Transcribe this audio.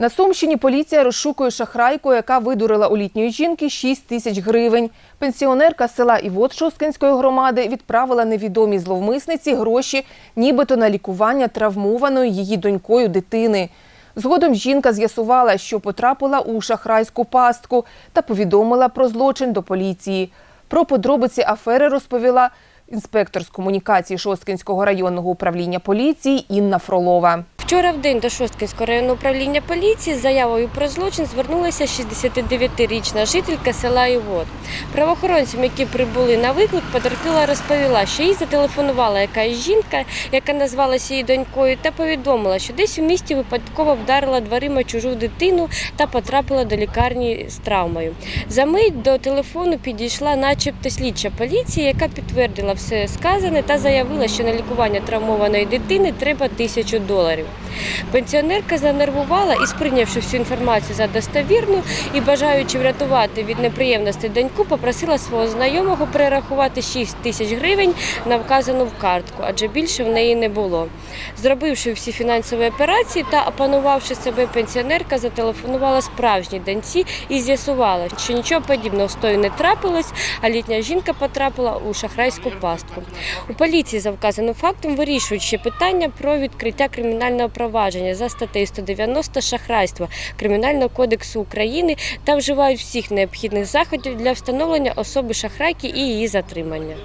На Сумщині поліція розшукує шахрайку, яка видурила у літньої жінки 6 тисяч гривень. Пенсіонерка села Івот Шосткинської громади відправила невідомій зловмисниці гроші, нібито на лікування травмованої її донькою дитини. Згодом жінка з'ясувала, що потрапила у шахрайську пастку та повідомила про злочин до поліції. Про подробиці афери розповіла інспектор з комунікації Шосткинського районного управління поліції Інна Фролова. Вчора в день до Шосткинського районного управління поліції з заявою про злочин звернулася 69-річна жителька села Івот. Правоохоронцям, які прибули на виклик, потерпіла розповіла, що їй зателефонувала якась жінка, яка назвалася її донькою, та повідомила, що десь у місті випадково вдарила дверима чужу дитину та потрапила до лікарні з травмою. За мить до телефону підійшла, начебто, слідча поліції, яка підтвердила все сказане та заявила, що на лікування травмованої дитини треба тисячу доларів. Пенсіонерка занервувала і, сприйнявши всю інформацію за достовірну і бажаючи врятувати від неприємностей доньку, попросила свого знайомого перерахувати 6 тисяч гривень на вказану в картку, адже більше в неї не було. Зробивши всі фінансові операції та опанувавши себе, пенсіонерка зателефонувала справжній доньці і з'ясувала, що нічого подібного з тою не трапилось, а літня жінка потрапила у шахрайську пастку. У поліції за вказаним фактом вирішують ще питання про відкриття кримінального провадження за статтею 190 шахрайства Кримінального кодексу України та вживають всіх необхідних заходів для встановлення особи шахрайки і її затримання.